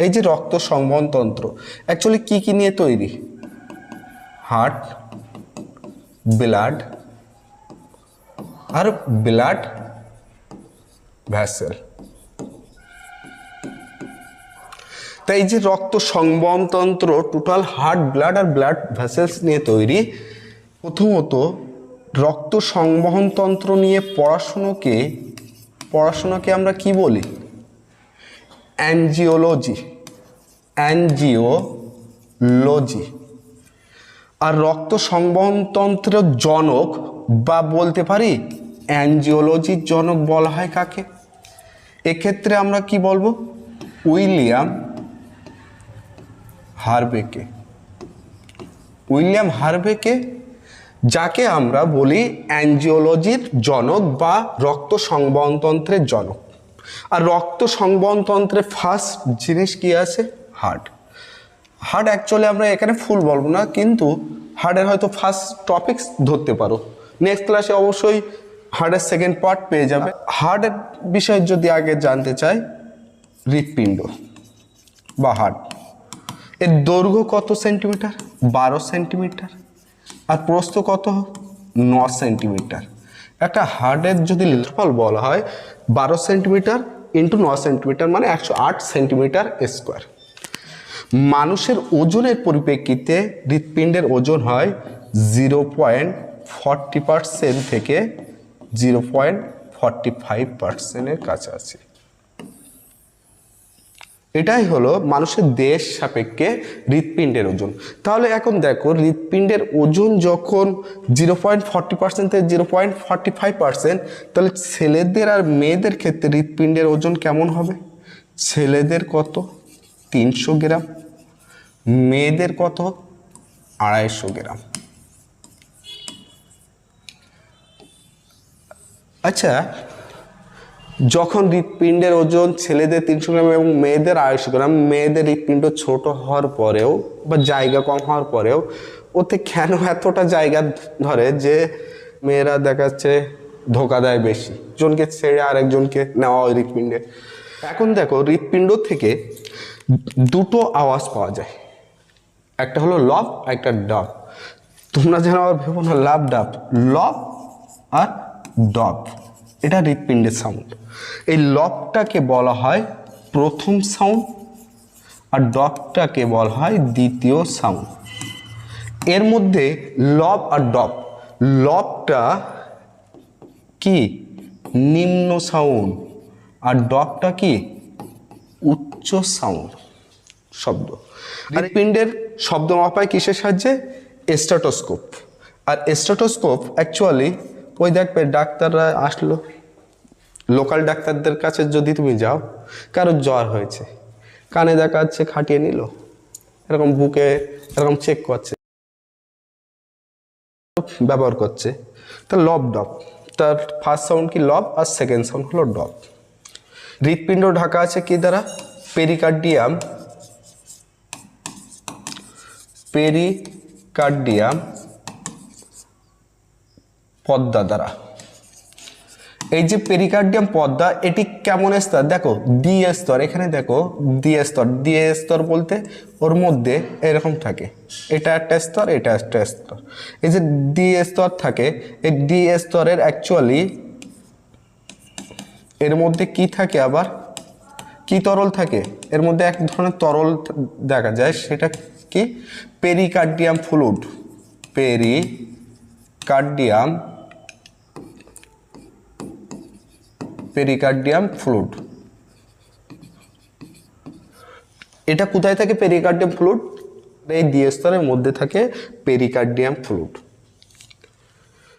এই যে রক্ত সংবহন তন্ত্র অ্যাকচুয়ালি কি কি নিয়ে তৈরি? হার্ট ব্লাড আর ব্লাড ভ্যাসেল তাই এই যে রক্ত সংবহন তন্ত্র টোটাল হার্ট ব্লাড আর ব্লাড ভ্যাসেলস নিয়ে তৈরি, প্রথমত রক্ত সংবহন তন্ত্র নিয়ে পড়াশুনোকে, পড়াশোনাকে আমরা কি বলি? অ্যানজিওলজি অ্যানজিওলজি আর রক্ত সংবহনতন্ত্রের জনক বা বলতে পারি অ্যানজিওলজির জনক বলা হয় কাকে? এক্ষেত্রে আমরা কি বলব? উইলিয়াম হারবেকে। উইলিয়াম হারবেকে, যাকে আমরা বলি অ্যানজিওলজির জনক বা রক্ত সংবহনতন্ত্রের জনক। আর রক্ত সংবহনতন্ত্রের ফার্স্ট জিনিস কি আছে? হার্ট হার্ট অ্যাকচুয়ালি আমরা এখানে ফুল বলব না, কিন্তু হার্টের হয়তো ফার্স্ট টপিকস ধরতে পারো। নেক্সট ক্লাসে অবশ্যই হার্টের সেকেন্ড পার্ট পেয়ে যাবে। হার্টের বিষয়ে যদি আগে জানতে চাই, হৃৎপিণ্ড বা হার্ট এর দৈর্ঘ্য কত সেন্টিমিটার বারো সেন্টিমিটার আর প্রস্থ কত? ন সেন্টিমিটার একটা হার্ডের যদি ক্ষেত্রফল বলা হয়, বারো সেন্টিমিটার ইন্টু ন সেন্টিমিটার মানে একশো আট সেন্টিমিটার স্কোয়ার মানুষের ওজনের পরিপ্রেক্ষিতে হৃৎপিণ্ডের ওজন হয় জিরো পয়েন্ট ফর্টি পার্সেন্ট থেকে জিরো পয়েন্ট ফর্টি ফাইভ পার্সেন্টের কাছাকাছি। এটাই হলো মানুষের দেশ সাপেক্ষে হৃৎপিণ্ডের ওজন। তাহলে এখন দেখো হৃৎপিণ্ডের ওজন যখন জিরো পয়েন্ট ফর্টি পার্সেন্ট থেকে zero point forty five percent তাহলে ছেলেদের আর মেয়েদের ক্ষেত্রে হৃৎপিণ্ডের ওজন কেমন হবে? ছেলেদের কত? তিনশো গ্রাম। মেয়েদের কত? আড়াইশো গ্রাম। আচ্ছা যখন হৃৎপিণ্ডের ওজন ছেলেদের তিনশো গ্রাম এবং মেয়েদের আড়াইশো গ্রাম, মেয়েদের হৃৎপিণ্ড ছোট হওয়ার পরেও বা জায়গা কম হওয়ার পরেও, ওতে কেন এতটা জায়গা ধরে যে মেয়েরা দেখাচ্ছে ধোকা দেয় বেশি? জনকে ছেড়ে আরেকজনকে নেওয়া হয় হৃৎপিণ্ডে। এখন দেখো, হৃৎপিণ্ড থেকে দুটো আওয়াজ পাওয়া যায়। একটা হলো লব একটা ডব তোমরা যেন আবার ভেবো না লাভ ডাব লব আর ডব এটা হৃৎপিণ্ডের সাউন্ড এই লবটাকে বলা হয় প্রথম সাউন্ড আর ডবটাকে বলা হয় দ্বিতীয় সাউন্ড এর মধ্যে লব আর ডব লবটা কি? নিম্ন সাউন্ড আর ডবটা কি? উচ্চ সাউন্ড শব্দ। হৃৎপিণ্ডের শব্দ মাপায় কিসের সাহায্যে? স্ট্যাটোস্কোপ। আর স্ট্যাটোস্কোপ অ্যাকচুয়ালি ওই দেখবে ডাক্তাররা আসলো। লোকাল ডাক্তারদের কাছে যদি তুমি যাও, কারোর জ্বর হয়েছে, কানে দেখা যাচ্ছে খাটিয়ে নিল। এরকম বুকে এরকম চেক করছে। ব্যবহার করছে। তা লব ডপ তার ফার্স্ট সাউন্ড কি লব আর সেকেন্ড সাউন্ড হলো ডপ হৃৎপিণ্ড ঢাকা আছে কি দ্বারা? পেরিকার্ডিয়াম পেরিকার্ডিয়াম পদ্মা দ্বারা। এই যে পেরিকার্ডিয়াম পদ্মা, এটি কেমন স্তর? দেখো ডি স্তর, এখানে দেখো ডি স্তর। ডি স্তর বলতে ওর মধ্যে এরকম থাকে। এটা একটা স্তর, এটা একটা স্তর। এই যে ডি স্তর থাকে, এই ডি স্তরের অ্যাকচুয়ালি এর মধ্যে কি থাকে আবার? কি তরল থাকে? এর মধ্যে এক ধরনের তরল দেখা যায়, সেটা কি? Pericardium fluid pericardium pericardium fluid এটা কোথায় থাকে পেরিকার্ডিয়াম ফ্লুড এই স্তরের মধ্যে থাকে পেরিকার্ডিয়াম ফ্লুইড